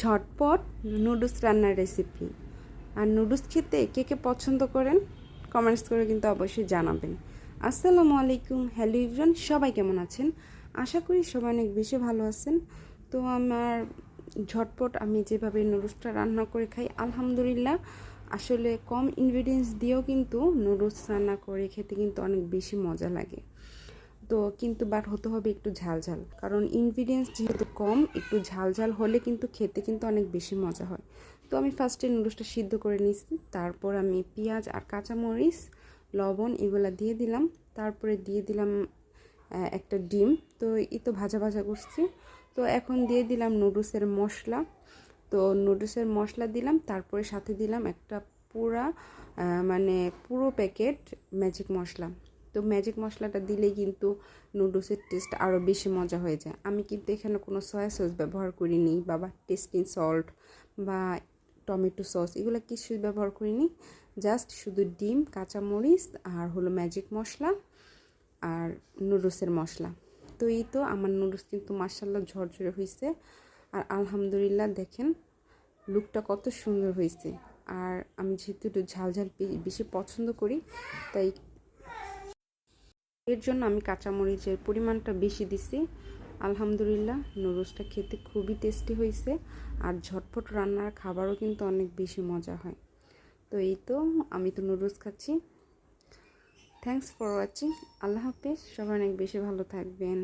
ঝটপট নুডলস রান্নার রেসিপি আর নুডলস খেতে কে কে পছন্দ করেন কমেন্টস করে কিন্তু অবশ্যই জানাবেন। আসসালামু আলাইকুম, হ্যালো ইভরান, সবাই কেমন আছেন? আশা করি সবাই অনেক বেশি ভালো আছেন। তো আমার ঝটপট আমি যেভাবে নুডলসটা রান্না করে খাই, আলহামদুলিল্লাহ। আসলে কম ইনগ্রিডিয়েন্টস দিয়েও কিন্তু নুডলস রান্না করে খেতে কিন্তু অনেক বেশি মজা লাগে। তো কিন্তু বাট হতে হবে একটু ঝাল ঝাল কারণ ইনগ্রিডিয়েন্টস যেহেতু কম, একটু ঝাল ঝাল হলে কিন্তু খেতে কিন্তু অনেক বেশি মজা হয়। তো আমি ফার্স্টে নুডলসটা সিদ্ধ করে নিয়েছি, তারপর আমি পেঁয়াজ আর কাঁচামরিচ, লবণ এগুলো দিয়ে দিলাম, তারপরে দিয়ে দিলাম একটা ডিম। তো এই তো ভাজা ভাজা করছি। তো এখন দিয়ে দিলাম নুডলসের মশলা। তো নুডলসের মশলা দিলাম, তারপরে সাথে দিলাম একটা পুরা মানে পুরো প্যাকেট ম্যাজিক মশলা। তো ম্যাজিক মশলাটা দিলেই কিন্তু নুডলসের টেস্ট আরও বেশি মজা হয়ে যায়। আমি কিন্তু এখানে কোনো সয়া সস ব্যবহার করিনি বা টেস্টিং সল্ট বা টমেটো সস এগুলো কিছুই ব্যবহার করিনি। জাস্ট শুধু ডিম, কাঁচামরিচ আর হলো ম্যাজিক মশলা আর নুডলসের মশলা। তো এই তো আমার নুডলস কিন্তু মার্শাল্লাহ ঝরঝরে হয়েছে আর আলহামদুলিল্লাহ দেখেন লুকটা কত সুন্দর হয়েছে আর আমি যেহেতু একটু ঝাল ঝাল বেশি পছন্দ করি, তাই এর জন্য আমি কাঁচামরিচের পরিমাণটা বেশি দিছি। আলহামদুলিল্লাহ, নুডলসটা খেতে খুবই টেস্টি হয়েছে আর ঝটপট রান্নার খাবারও কিন্তু অনেক বেশি মজা হয়। তো এই তো, আমি তো নুডলস খাচ্ছি। থ্যাংকস ফর ওয়াচিং আল্লাহ হাফিজ, সবাই অনেক বেশি ভালো থাকবেন।